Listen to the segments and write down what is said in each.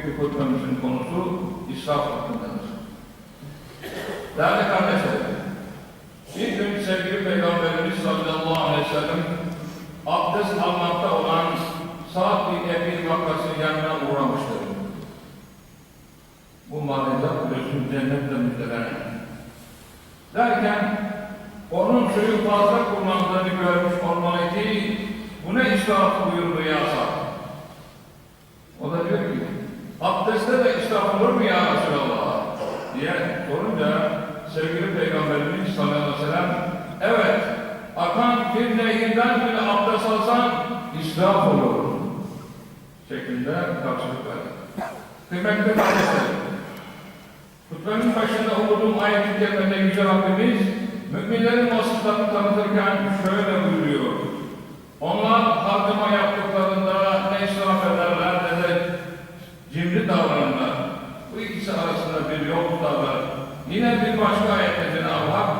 Bugünkü hutbemizin konusu İsraf hakkındadır. Değerli kardeşlerim, bir gün sevgili Peygamberimiz sallallahu aleyhi ve sellem abdest almakta olan Sa'd bin Ebi Vakkas'ın yanına uğramıştır. Bu manada biliyorsun cennetle müjdelenen. Derken onun suyu fazla kullandığını görmüş olmalı ki bu ne israf buyurdu ya Sa'd. O da diyor abdestte de israf olur mu ya Resulallah? diye sorunca sevgili Peygamberimiz sallallahu aleyhi ve sellem evet akan bir nehirden bile abdest alsan israf olur şeklinde karşılık verdi. Kıymetli kardeşlerim, hutbenin başında okuduğum ayet-i kerimede Yüce Rabbimiz müminlerin vasıflarını tanıtırken şöyle buyuruyor. Onlar harcama yaptıklarında ne israf ederler cimri davranırlar. Bu ikisi arasında bir yol tutarlar. Yine bir başka ayette Cenab-ı Hak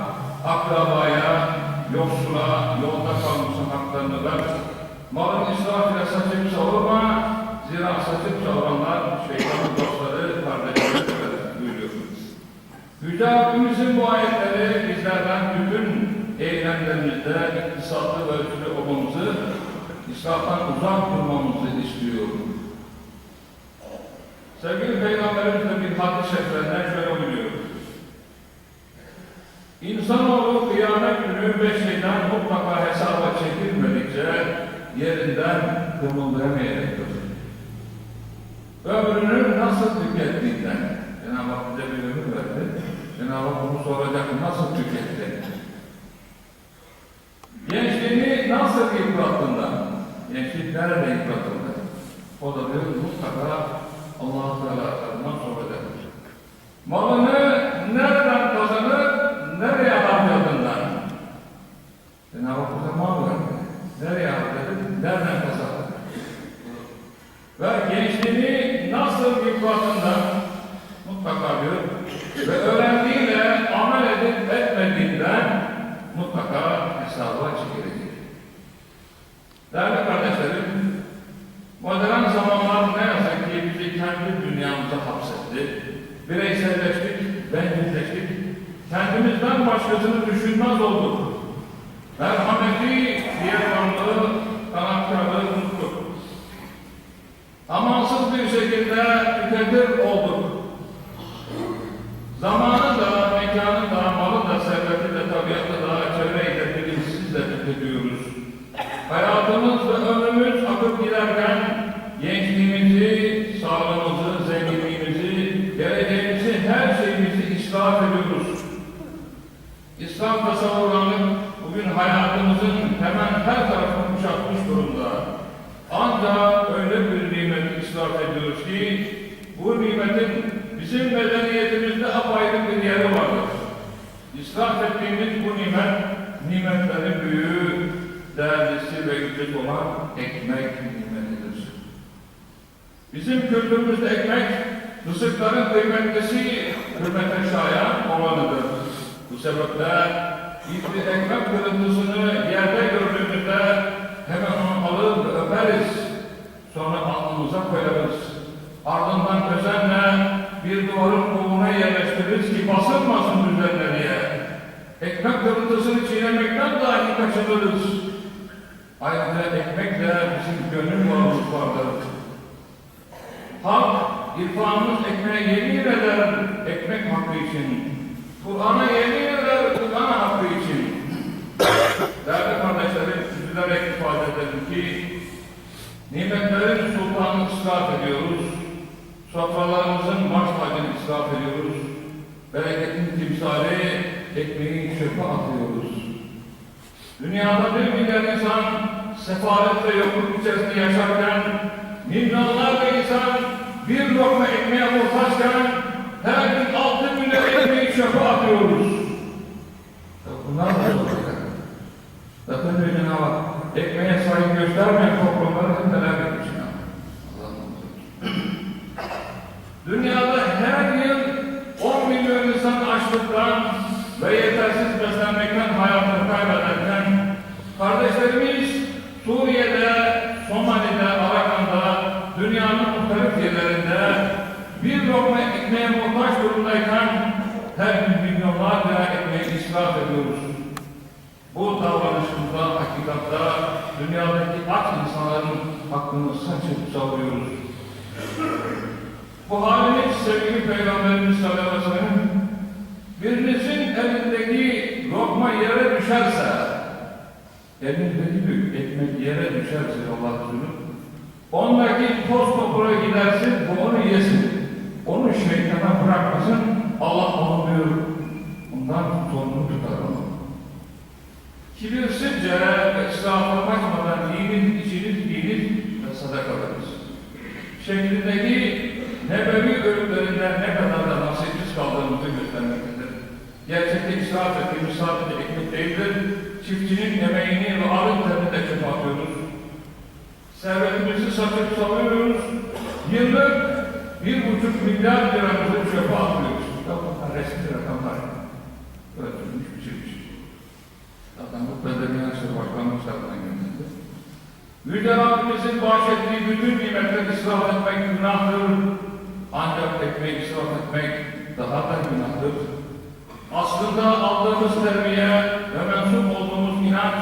akrabaya, yoksula, yolda kalmışın haklarını ver. Malın israf ile saçıp savurma, zira saçıp savuranlar şeytanın dostları, kardeşleri buyuruyor. Yüce Rabbimizin bu ayetleri bizlerden bütün eylemlerimizde iktisatlı ve ölçülü olmamızı, israftan uzak durmamızı istiyor. Sevgili Peygamberimiz bir hadis-i şeriflerinden şöyle buyuruyor. İnsanoğlu kıyamet günü beş şeyden mutlaka hesaba çekilmedikçe yerinden kımıldayamayacaktır. Ömrünü nasıl tükettiğinden, Cenab-ı Hak bize bir ömür verdi. Cenab-ı Hak onu soracak, nasıl tükettin? Gençliğini nasıl yıprattığından, gençlik nerede yıpratıldı? O da diyor mutlaka Allah-u Teala tarafından soracaktır. Malını nereden kazanıp nereye harcadığından. Cenab-ı Verdi. Nereye harcadın, nereden kazandın? Ve gençliğini nasıl yıprattığından mutlaka diyor ve öğrendiğiyle amel edip etmediğinden mutlaka hesaba çekilecek. Değerli kardeşlerim, modern zamanlar ne yazık ki bizi kendi dünyamıza hapsetti. Bireyselleştik, bencilleştik. Kendimizden başkasını düşünmez olduk. Merhameti, diğermanlığı, kanatkarlığı unuttuk. Amansız bir şekilde tüketir olduk. Zamanı da, mekanı da, malı da, serveti de, tabiatı da, çevreyi de bilinçsiz de tüketiyoruz. Hayatımız ve ömrümüz akıp giderken gençliğimizi, sağlığımızı, zenginliğimizi, geleceğimizi, her şeyimizi israf ediyoruz. İsraf tasavvurları bugün hayatımızın hemen her tarafını kuşatmış durumda. Ancak öyle bir nimeti israf ediyoruz ki bu nimetin bizim medeniyetimizde apayrı bir yeri vardır. İsraf ettiğimiz bu nimet, nimetlerin büyüğü, değerlisi ve yücet olan ekmek nimetidir. Bizim kültürümüzde ekmek, Rızıkların kıymetlisi hürmete şayan olanıdır. sebeple biz bir ekmek kırıntısını yerde gördüğümüzde hemen onu alır öperiz. Sonra alnımıza koyarız. Ardından özenle bir duvarın koluna yerleştiririz ki basılmasın üzerine. Ekmek kırıntısını çiğnemekten dahi kaçınırız. Ayrıca ekmekle bizim gönül bağımız vardır. Halk, irfanımız ekmeğe yemin eder ekmek hakkı için. Kur'an'a yemin eder Kur'an hakkı için. Değerli kardeşlerim, üzülerek ifade edelim ki, nimetlerin sultanını israf ediyoruz. Sofralarımızın baş tacını israf ediyoruz. Bereketin timsali ekmeği çöpe atıyoruz. Dünyada bir milyar insan sefalet ve yokluk içerisinde yaşarken, milyonlarca insan bir lokma ekmeğe muhtaçken, her gün altı milyar ekmeği çöpe atıyoruz. Bunlar da olacak. Zaten bir Cenab-ı Hak ekmeğe saygı göstermeyen toplumları hep bir lokma ekmeğe muhtaç durumdayken her gün milyonlarca ekmeği israf ediyoruz. Bu davranışımızda hakikatta dünyadaki aç insanların hakkını saçıp savuruyoruz. Bu halimiz sevgili Peygamberimiz sallallahu aleyhi ve sellem birinizin elindeki lokma yere düşerse elindeki bir ekmek yere düşerse Allah Resulü ondaki toz topura gidersin bu onu yesin. Şeytana bırakmasın Allah onu diyor. Ondan sorumlu tutar onu. Kibirsizce ve israfa bakmadan yiyiniz, içiniz, giyiniz ve sadaka veriniz. Şeklindeki nebevi öğütlerinden ne kadar da nasipsiz kaldığımızı göstermektedir. Gerçekte israf ettiğimiz sadece ekmek değildir. Çiftçinin emeğini ve alın terini de çöpe atıyoruz. Servetimizi saçıp savuyoruz. Yıllık bir buçuk milyar liramızı çöpe atıyoruz. Bunlar resmi rakamlar. Ölçülmüş, biçilmiş. Zaten bu belediye aşırı başkanlık tarafından gönderildi. Yüce Rabbimizin bahşettiği bütün nimetleri israf etmek günahtır. Ancak ekmeği israf etmek daha da günahtır. Aslında aldığımız terbiye ve mensup olduğumuz inanç,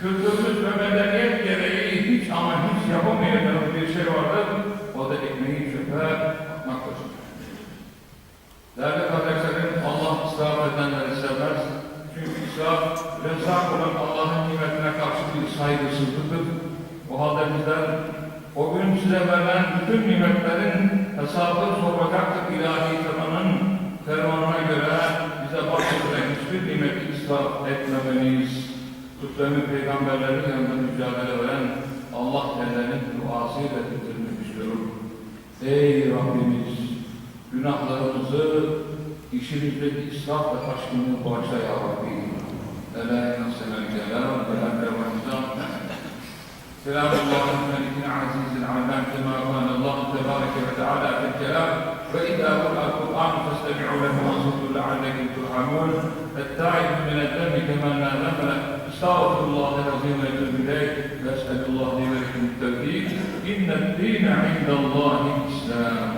kültürümüz ve medeniyet gereği hiç ama hiç yapamayacağımız bir şey vardır. O da ekmeği çöpe atmaktır. Değerli kardeşlerim, Allah israf edenleri sevmez. Çünkü israf, rezzak olan Allah'ın nimetine karşı bir saygısızlıktır. O halde bizler o gün size verilen bütün nimetlerin hesabı soracaktır ilahi fermanın fermanına göre bize bahsedilen hiçbir nimeti israf etmemeliyiz. Kutlemi peygamberlerin yanında mücadele veren Allah ellerinin duasıyla bitirmek istiyorum. Ey Rabbimiz! Günahlarımızı, işimizdeki israf ve taşkınlığı bağışla ya Rabbi. Ela nasıl celal ve la سلام الله الملك العزيز العلام كما قال الله تبارك وتعالى في الكلام. وإذا قرأ القرآن فاستمعوا له وانصتوا لعلكم ترحمون. التائب من الذنب كما ذنب استغفر الله العظيم ويتوب إليه. وأسأل الله لي ولكم التوفيق. إن الدين عند الله الإسلام.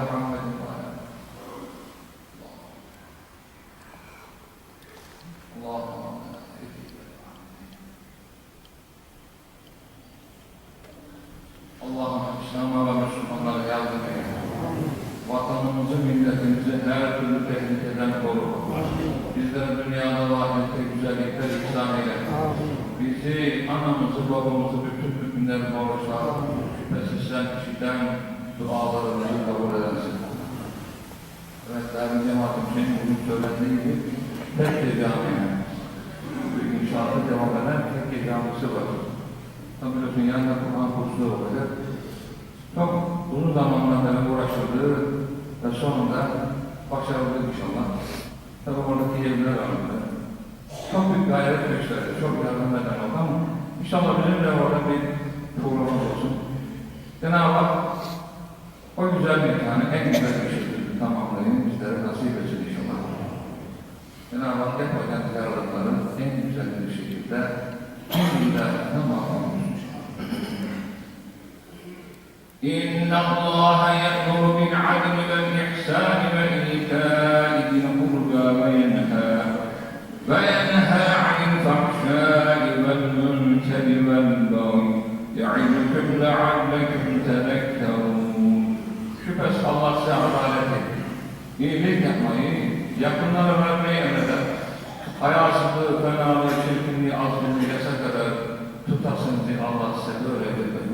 Bizi, anamızı, babamızı, bütün müminleri bağışla. Şüphesiz sen kişiden dualarımızı kabul edersin. Evet, değerli cemaatim, senin bugün söylediğin gibi tek cami. Bu inşaatı devam eden tek camisi var. Tam biliyorsun yanında Kur'an kursu olacak. Çok uzun zamandan beri uğraşıldı ve sonunda başarılı inşallah. Tabi oradaki evler alındı çok büyük gayret gösterdi, çok yardım eden oldu ama inşallah bizim de orada bir programımız olsun. Cenab-ı Hak o güzel bir tane en güzel bir şekilde tamamlayın, bizlere nasip etsin inşallah. Cenab-ı Hak yapmadan yararları en güzel bir şekilde en güzel tamamlamış inşallah. İnna Allah ye'muru bil adli vel ihsani vel itai وينهى عن الفحشاء والمنكر والبغي يعظكم لعلكم تذكرون Şüphesiz Allah size adalet etti. İyilik yapmayı, yakınlara vermeyi emreder. Hayasızlığı, fenalığı, çirkinliği, azgınlığı yasa kadar tutasın diye Allah size öğretir.